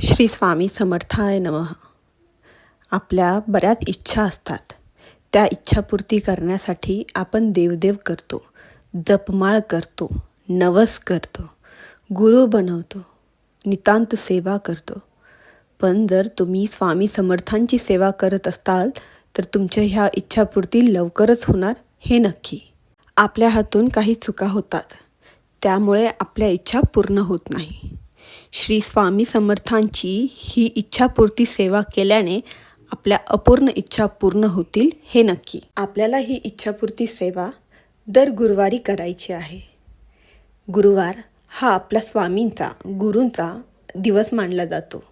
श्री स्वामी समर्थाय नमः. आपल्या बऱ्याच इच्छा असतात. त्या इच्छापूर्ती करण्यासाठी आपण देवदेव करतो जपमाळ करतो नवस करतो गुरु बनवतो नितांत सेवा करतो. पण जर तुम्ही स्वामी समर्थांची सेवा करत असताल तर तुमच्या ह्या इच्छापूर्ती लवकरच होणार हे नक्की. आपल्या हातून काही चुका होतात. त्यामुळे आपल्या इच्छा पूर्ण होत नाही. श्री स्वामी समर्थांची ही इच्छापूर्ती सेवा केल्याने आपल्या अपूर्ण इच्छा पूर्ण होतील हे नक्की. आपल्याला ही इच्छापूर्ती सेवा दर गुरुवारी करायची आहे. गुरुवार हा आपल्या स्वामींचा गुरूंचा दिवस मानला जातो.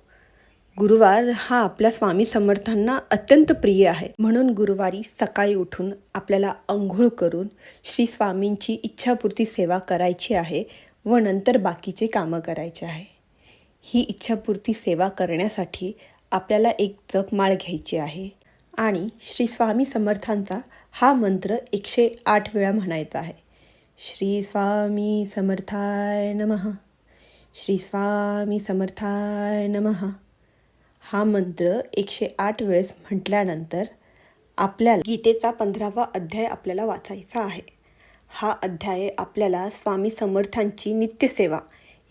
गुरुवार हा आपल्या स्वामी समर्थांना अत्यंत प्रिय आहे. म्हणून गुरुवारी सकाळी उठून आपल्याला अंघोळ करून श्री स्वामींची इच्छापूर्ती सेवा करायची आहे. व नंतर बाकीचे कामं करायचे आहे. ही इच्छापूर्ती सेवा करण्यासाठी आपल्याला एक जपमाळ घ्यायची आहे. आणि श्री स्वामी समर्थांचा हा मंत्र एकशे आठ वेळा म्हणायचा आहे. श्री स्वामी समर्थाय नमः. श्री स्वामी समर्थाय नमः. हा मंत्र एकशे आठ वेळेस म्हटल्यानंतर आपल्याला गीतेचा पंधरावा अध्याय आपल्याला वाचायचा आहे. हा अध्याय आपल्याला स्वामी समर्थांची नित्यसेवा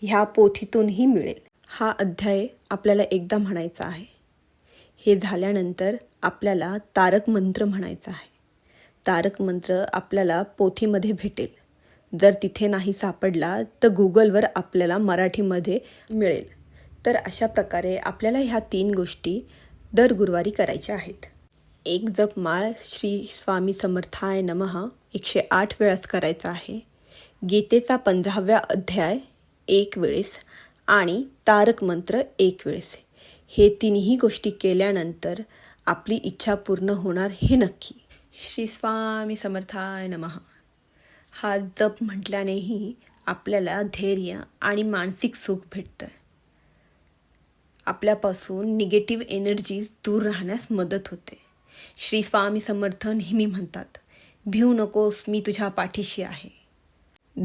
ह्या पोथीतूनही मिळेल. हा अध्याय आपल्याला एकदा म्हणायचा आहे. हे झाल्यानंतर आपल्याला तारक मंत्र म्हणायचा आहे. तारक मंत्र आपल्याला पोथीमध्ये भेटेल. जर तिथे नाही सापडला तर गुगलवर आपल्याला मराठीमध्ये मिळेल. तर अशा प्रकारे आपल्याला ह्या तीन गोष्टी दर गुरुवारी करायच्या आहेत. एक जप माळ श्री स्वामी समर्थाय नमहा एकशे आठ वेळास करायचा आहे. गीतेचा पंधराव्या अध्याय एक वेळेस आणि तारक मंत्र एक वेळेस. हे तिन्ही गोष्टी केल्यानंतर आपली इच्छा पूर्ण होणार हे नक्की. श्री स्वामी समर्थाय नमः. हा जप म्हटल्यानेही आपल्याला धैर्य आणि मानसिक सुख भेटतं आपल्यापासून निगेटिव्ह एनर्जीज दूर राहण्यास मदत होते. श्री स्वामी समर्थ नेहमी म्हणतात. भिऊ नकोस मी तुझ्या पाठीशी आहे.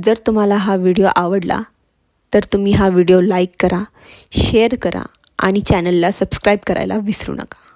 जर तुम्हाला हा व्हिडिओ आवडला तर तुम्ही हा व्हिडिओ लाईक करा शेअर करा आणि चॅनलला सबस्क्राईब करायला विसरू नका.